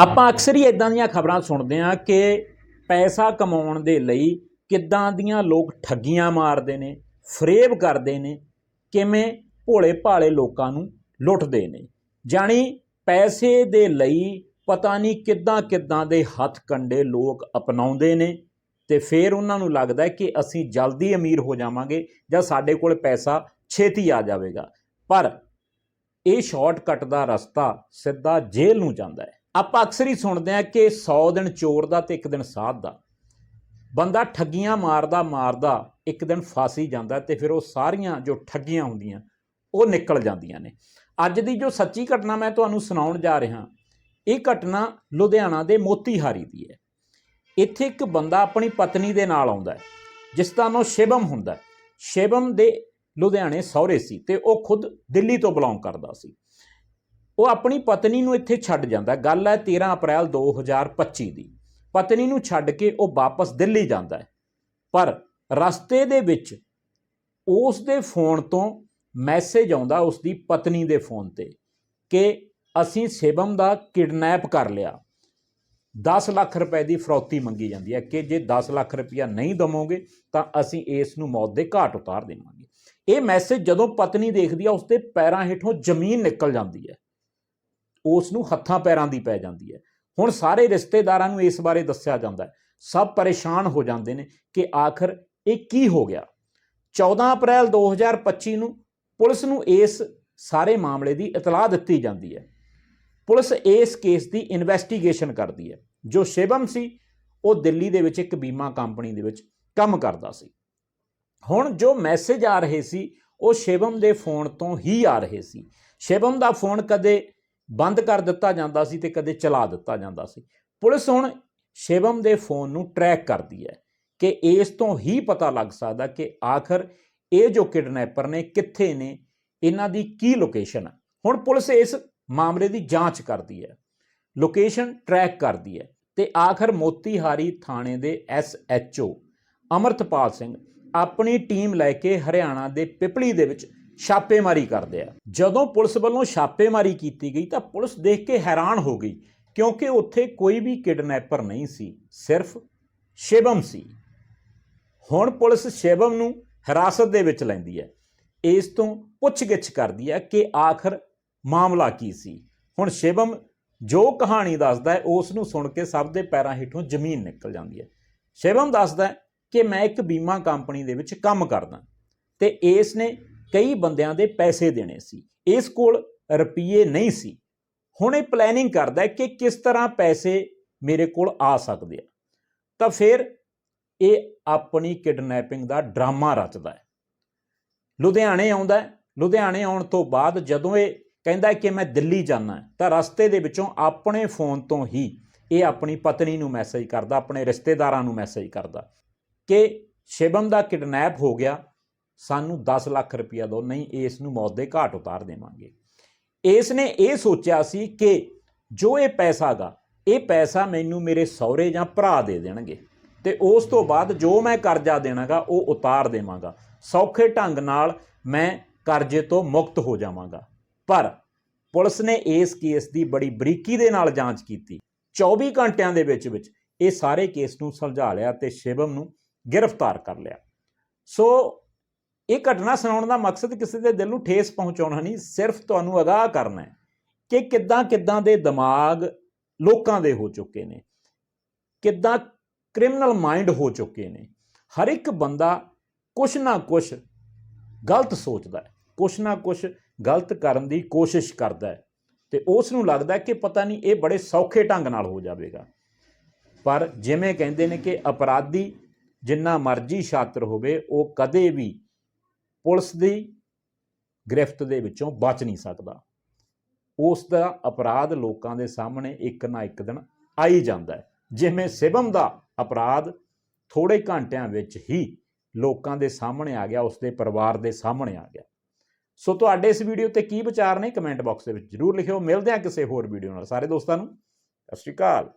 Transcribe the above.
ਆਪਾਂ ਅਕਸਰ ਹੀ ਇਦਾਂ ਦੀਆਂ ਖਬਰਾਂ ਸੁਣਦੇ ਹਾਂ ਕਿ ਪੈਸਾ ਕਮਾਉਣ ਦੇ ਲਈ ਕਿੱਦਾਂ ਦੀਆਂ ਲੋਕ ਠੱਗੀਆਂ ਮਾਰਦੇ ਨੇ, ਫਰੇਬ ਕਰਦੇ ਨੇ, ਕਿਵੇਂ ਭੋਲੇ ਭਾਲੇ ਲੋਕਾਂ ਨੂੰ ਲੁੱਟਦੇ ਨੇ। ਜਾਣੀ ਪੈਸੇ ਦੇ ਲਈ ਪਤਾ ਨਹੀਂ ਕਿੱਦਾਂ ਕਿੱਦਾਂ ਦੇ ਹੱਥ ਕੰਡੇ ਲੋਕ ਅਪਣਾਉਂਦੇ ਨੇ ਤੇ ਫਿਰ ਉਹਨਾਂ ਨੂੰ ਲੱਗਦਾ ਕਿ ਅਸੀਂ ਜਲਦੀ ਅਮੀਰ ਹੋ ਜਾਵਾਂਗੇ ਜਾਂ ਸਾਡੇ ਕੋਲ ਪੈਸਾ ਛੇਤੀ ਆ ਜਾਵੇਗਾ। ਪਰ ਇਹ ਸ਼ਾਰਟਕਟ ਦਾ ਰਸਤਾ ਸਿੱਧਾ ਜੇਲ੍ਹ ਨੂੰ ਜਾਂਦਾ ਹੈ। ਆਪਾਂ ਅਕਸਰ ਹੀ ਸੁਣਦੇ ਹਾਂ ਕਿ 100 ਦਿਨ ਚੋਰ ਦਾ ਤੇ ਇੱਕ ਦਿਨ ਸਾਧ ਦਾ। ਬੰਦਾ ਠੱਗੀਆਂ ਮਾਰਦਾ ਮਾਰਦਾ ਇੱਕ ਦਿਨ ਫਾਸੀ ਜਾਂਦਾ ਤੇ ਫਿਰ ਉਹ ਸਾਰੀਆਂ ਜੋ ਠੱਗੀਆਂ ਹੁੰਦੀਆਂ, ਉਹ ਨਿਕਲ ਜਾਂਦੀਆਂ ਨੇ। ਅੱਜ ਦੀ ਜੋ ਸੱਚੀ ਘਟਨਾ ਮੈਂ ਤੁਹਾਨੂੰ ਸੁਣਾਉਣ ਜਾ ਰਿਹਾ, ਇਹ ਘਟਨਾ ਲੁਧਿਆਣਾ ਦੇ ਮੋਤੀਹਾਰੀ ਦੀ ਹੈ। ਇੱਥੇ ਇੱਕ ਬੰਦਾ ਆਪਣੀ ਪਤਨੀ ਦੇ ਨਾਲ ਆਉਂਦਾ ਹੈ, ਜਿਸ ਦਾ ਨਾਮ ਸ਼ਿਵਮ ਹੁੰਦਾ ਹੈ। ਸ਼ਿਵਮ ਦੇ ਲੁਧਿਆਣੇ ਸਹੁਰੇ ਸੀ ਤੇ ਉਹ ਖੁਦ ਦਿੱਲੀ ਤੋਂ ਬਿਲੋਂਗ ਕਰਦਾ ਸੀ। ਉਹ ਆਪਣੀ ਪਤਨੀ ਨੂੰ ਇੱਥੇ ਛੱਡ ਜਾਂਦਾ। ਗੱਲ ਹੈ 13 ਅਪ੍ਰੈਲ 2025 ਦੀ। ਪਤਨੀ ਨੂੰ ਛੱਡ ਕੇ ਉਹ ਵਾਪਸ ਦਿੱਲੀ ਜਾਂਦਾ ਹੈ। ਪਰ ਰਸਤੇ ਦੇ ਵਿੱਚ ਉਸ ਦੇ ਫੋਨ ਤੋਂ ਮੈਸੇਜ ਆਉਂਦਾ ਉਸ ਦੀ ਪਤਨੀ ਦੇ ਫੋਨ ਤੇ ਕਿ ਅਸੀਂ ਸ਼ਿਵਮ ਦਾ ਕਿਡਨੈਪ ਕਰ ਲਿਆ। 10 ਲੱਖ ਰੁਪਏ ਦੀ ਫਰੌਤੀ ਮੰਗੀ ਜਾਂਦੀ ਹੈ ਕਿ ਜੇ 10 ਲੱਖ ਰੁਪਇਆ ਨਹੀਂ ਦਵੋਗੇ ਤਾਂ ਅਸੀਂ ਇਸ ਨੂੰ ਮੌਤ ਦੇ ਘਾਟ ਉਤਾਰ ਦੇਵਾਂਗੇ। ਇਹ ਮੈਸੇਜ ਜਦੋਂ ਪਤਨੀ ਦੇਖਦੀ ਆ, ਉਸ ਦੇ ਪੈਰਾਂ ਹੇਠੋਂ ਜ਼ਮੀਨ ਨਿਕਲ ਜਾਂਦੀ ਹੈ। ਉਸ ਨੂੰ ਹੱਥਾਂ ਪੈਰਾਂ ਦੀ ਪੈ ਜਾਂਦੀ ਹੈ। ਹੁਣ ਸਾਰੇ ਰਿਸ਼ਤੇਦਾਰਾਂ ਨੂੰ ਇਸ ਬਾਰੇ ਦੱਸਿਆ ਜਾਂਦਾ ਹੈ। ਸਭ ਪਰੇਸ਼ਾਨ ਹੋ ਜਾਂਦੇ ਨੇ ਕਿ ਆਖਰ ਇਹ ਕੀ ਹੋ ਗਿਆ? 14 ਅਪ੍ਰੈਲ 2025 ਨੂੰ ਪੁਲਿਸ ਨੂੰ ਇਸ ਸਾਰੇ ਮਾਮਲੇ ਦੀ ਇਤਲਾਹ ਦਿੱਤੀ ਜਾਂਦੀ ਹੈ। ਪੁਲਿਸ ਇਸ ਕੇਸ ਦੀ ਇਨਵੈਸਟੀਗੇਸ਼ਨ ਕਰਦੀ ਹੈ। ਜੋ ਸ਼ਿਵਮ ਸੀ, ਉਹ ਦਿੱਲੀ ਦੇ ਵਿੱਚ ਇੱਕ ਬੀਮਾ ਕੰਪਨੀ ਦੇ ਵਿੱਚ ਕੰਮ ਕਰਦਾ ਸੀ। ਹੁਣ ਜੋ ਮੈਸੇਜ ਆ ਰਹੇ ਸੀ, ਉਹ ਸ਼ਿਵਮ ਦੇ ਫੋਨ ਤੋਂ ਹੀ ਆ ਰਹੇ ਸੀ। ਸ਼ਿਵਮ ਦਾ ਫੋਨ ਕਦੇ ਬੰਦ ਕਰ ਦਿੱਤਾ ਜਾਂਦਾ ਸੀ ਤੇ ਕਦੇ ਚਲਾ ਦਿੱਤਾ ਜਾਂਦਾ ਸੀ। ਪੁਲਿਸ ਹੁਣ ਸ਼ਿਵਮ ਦੇ ਫੋਨ ਨੂੰ ਟਰੈਕ ਕਰਦੀ ਹੈ ਕਿ ਇਸ ਤੋਂ ਹੀ ਪਤਾ ਲੱਗ ਸਕਦਾ ਕਿ ਆਖਰ ਇਹ ਜੋ ਕਿਡਨੈਪਰ ਨੇ ਕਿੱਥੇ ਨੇ, ਇਹਨਾਂ ਦੀ ਕੀ ਲੋਕੇਸ਼ਨ ਹੈ। ਹੁਣ ਪੁਲਿਸ ਇਸ ਮਾਮਲੇ ਦੀ ਜਾਂਚ ਕਰਦੀ ਹੈ। ਲੋਕੇਸ਼ਨ ਟਰੈਕ ਕਰਦੀ ਹੈ ਤੇ ਆਖਰ ਮੋਤੀਹਾਰੀ ਥਾਣੇ ਦੇ ਐਸਐਚਓ ਅਮਰਤਪਾਲ ਸਿੰਘ ਆਪਣੀ ਟੀਮ ਲੈ ਕੇ ਹਰਿਆਣਾ ਦੇ ਪਿਪਲੀ ਦੇ ਵਿੱਚ ਛਾਪੇਮਾਰੀ ਕਰਦੇ ਆ। ਜਦੋਂ ਪੁਲਿਸ ਵੱਲੋਂ ਛਾਪੇਮਾਰੀ ਕੀਤੀ ਗਈ ਤਾਂ ਪੁਲਿਸ ਦੇਖ ਕੇ ਹੈਰਾਨ ਹੋ ਗਈ, ਕਿਉਂਕਿ ਉੱਥੇ ਕੋਈ ਵੀ ਕਿਡਨੈਪਰ ਨਹੀਂ ਸੀ, ਸਿਰਫ ਸ਼ਿਵਮ ਸੀ। ਹੁਣ ਪੁਲਿਸ ਸ਼ਿਵਮ ਨੂੰ ਹਿਰਾਸਤ ਦੇ ਵਿੱਚ ਲੈਂਦੀ ਹੈ। ਇਸ ਤੋਂ ਪੁੱਛਗਿੱਛ ਕਰਦੀ ਹੈ ਕਿ ਆਖਰ ਮਾਮਲਾ ਕੀ ਸੀ। ਹੁਣ ਸ਼ਿਵਮ ਜੋ ਕਹਾਣੀ ਦੱਸਦਾ ਹੈ, ਉਸ ਨੂੰ ਸੁਣ ਕੇ ਸਭ ਦੇ ਪੈਰਾਂ ਹੇਠੋਂ ਜ਼ਮੀਨ ਨਿਕਲ ਜਾਂਦੀ ਹੈ। ਸ਼ਿਵਮ ਦੱਸਦਾ ਹੈ ਕਿ ਮੈਂ ਇੱਕ ਬੀਮਾ ਕੰਪਨੀ ਦੇ ਵਿੱਚ ਕੰਮ ਕਰਦਾ। ਤੇ ਇਸ ਨੇ ਕਈ ਬੰਦਿਆਂ ਦੇ ਪੈਸੇ ਦੇਣੇ ਸੀ। ਇਸ ਕੋਲ ਰੁਪਈਏ ਨਹੀਂ ਸੀ। ਹੁਣ ਇਹ ਪਲੈਨਿੰਗ ਕਰਦਾ ਕਿ ਕਿਸ ਤਰ੍ਹਾਂ ਪੈਸੇ ਮੇਰੇ ਕੋਲ ਆ ਸਕਦੇ ਆ। ਤਾਂ ਫਿਰ ਇਹ ਆਪਣੀ ਕਿਡਨੈਪਿੰਗ ਦਾ ਡਰਾਮਾ ਰਚਦਾ ਹੈ। ਲੁਧਿਆਣੇ ਆਉਂਦਾ ਲੁਧਿਆਣੇ ਆਉਣ ਤੋਂ ਬਾਅਦ ਜਦੋਂ ਇਹ ਕਹਿੰਦਾ ਕਿ ਮੈਂ ਦਿੱਲੀ ਜਾਣਾ ਤਾਂ ਰਸਤੇ ਦੇ ਵਿੱਚੋਂ ਆਪਣੇ ਫੋਨ ਤੋਂ ਹੀ ਇਹ ਆਪਣੀ ਪਤਨੀ ਨੂੰ ਮੈਸੇਜ ਕਰਦਾ, ਆਪਣੇ ਰਿਸ਼ਤੇਦਾਰਾਂ ਨੂੰ ਮੈਸੇਜ ਕਰਦਾ ਕਿ ਸ਼ਿਵਮ ਦਾ ਕਿਡਨੈਪ ਹੋ ਗਿਆ। ਸਾਨੂੰ 10 ਲੱਖ ਰੁਪਇਆ ਦਿਓ, ਨਹੀਂ, ਇਸ ਨੂੰ ਮੌਤ ਦੇ ਘਾਟ ਉਤਾਰ ਦੇਵਾਂਗੇ। ਇਸ ਨੇ ਇਹ ਸੋਚਿਆ ਸੀ ਕਿ ਜੋ ਇਹ ਪੈਸਾ ਗਾ, ਇਹ ਪੈਸਾ ਮੈਨੂੰ ਮੇਰੇ ਸਹੁਰੇ ਜਾਂ ਭਰਾ ਦੇ ਦੇਣਗੇ ਤੇ ਉਸ ਤੋਂ ਬਾਅਦ ਜੋ ਮੈਂ ਕਰਜ਼ਾ ਦੇਣਾਗਾ ਉਹ ਉਤਾਰ ਦੇਵਾਂਗਾ। ਸੌਖੇ ਢੰਗ ਨਾਲ ਮੈਂ ਕਰਜ਼ੇ ਤੋਂ ਮੁਕਤ ਹੋ ਜਾਵਾਂਗਾ। ਪਰ ਪੁਲਿਸ ਨੇ ਇਸ ਕੇਸ ਦੀ ਬੜੀ ਬਰੀਕੀ ਦੇ ਨਾਲ ਜਾਂਚ ਕੀਤੀ। 24 ਘੰਟਿਆਂ ਦੇ ਵਿੱਚ ਵਿੱਚ ਇਹ ਸਾਰੇ ਕੇਸ ਨੂੰ ਸੁਲਝਾ ਲਿਆ ਤੇ ਸ਼ਿਵਮ ਨੂੰ ਗ੍ਰਿਫਤਾਰ ਕਰ ਲਿਆ। ਸੋ ਇਹ ਘਟਨਾ ਸੁਣਾਉਣ ਦਾ ਮਕਸਦ ਕਿਸੇ ਦੇ ਦਿਲ ਨੂੰ ਠੇਸ ਪਹੁੰਚਾਉਣਾ ਨਹੀਂ, ਸਿਰਫ ਤੁਹਾਨੂੰ ਅਗਾਹ ਕਰਨਾ ਹੈ ਕਿ ਕਿੱਦਾਂ ਕਿੱਦਾਂ ਦੇ ਦਿਮਾਗ ਲੋਕਾਂ ਦੇ ਹੋ ਚੁੱਕੇ ਨੇ, ਕਿੱਦਾਂ ਕ੍ਰਿਮੀਨਲ ਮਾਈਂਡ ਹੋ ਚੁੱਕੇ ਨੇ। ਹਰ ਇੱਕ ਬੰਦਾ ਕੁਛ ਨਾ ਕੁਛ ਗਲਤ ਸੋਚਦਾ ਹੈ, ਕੁਛ ਨਾ ਕੁਛ ਗਲਤ ਕਰਨ ਦੀ ਕੋਸ਼ਿਸ਼ ਕਰਦਾ ਹੈ ਤੇ ਉਸ ਨੂੰ ਲੱਗਦਾ ਕਿ ਪਤਾ ਨਹੀਂ ਇਹ ਬੜੇ ਸੌਖੇ ਢੰਗ ਨਾਲ ਹੋ ਜਾਵੇਗਾ। ਪਰ ਜਿਵੇਂ ਕਹਿੰਦੇ ਨੇ ਕਿ ਅਪਰਾਧੀ ਜਿੰਨਾ ਮਰਜ਼ੀ ਛਾਤਰ ਹੋਵੇ, ਉਹ ਕਦੇ ਵੀ ਪੁਲਿਸ ਦੀ ਗ੍ਰਿਫਤ ਦੇ ਵਿੱਚੋਂ ਬਚ ਨਹੀਂ ਸਕਦਾ। ਉਸ ਦਾ ਅਪਰਾਧ ਲੋਕਾਂ ਦੇ ਸਾਹਮਣੇ ਇੱਕ ਨਾ ਇੱਕ ਦਿਨ ਆ ਹੀ ਜਾਂਦਾ ਹੈ। ਜਿਵੇਂ ਸਿਵਮ ਦਾ ਅਪਰਾਧ ਥੋੜੇ ਘੰਟਿਆਂ ਵਿੱਚ ਹੀ ਲੋਕਾਂ ਦੇ ਸਾਹਮਣੇ ਆ ਗਿਆ, ਉਸ ਦੇ ਪਰਿਵਾਰ ਦੇ ਸਾਹਮਣੇ ਆ ਗਿਆ। ਸੋ ਤੁਹਾਡੇ ਇਸ ਵੀਡੀਓ ਤੇ ਕੀ ਵਿਚਾਰ ਨੇ? ਕਮੈਂਟ ਬਾਕਸ ਦੇ ਵਿੱਚ ਜਰੂਰ ਲਿਖਿਓ। ਮਿਲਦੇ ਹਾਂ ਕਿਸੇ ਹੋਰ ਵੀਡੀਓ ਨਾਲ। ਸਾਰੇ ਦੋਸਤਾਂ ਨੂੰ, ਸਤਿ ਸ਼੍ਰੀ ਅਕਾਲ।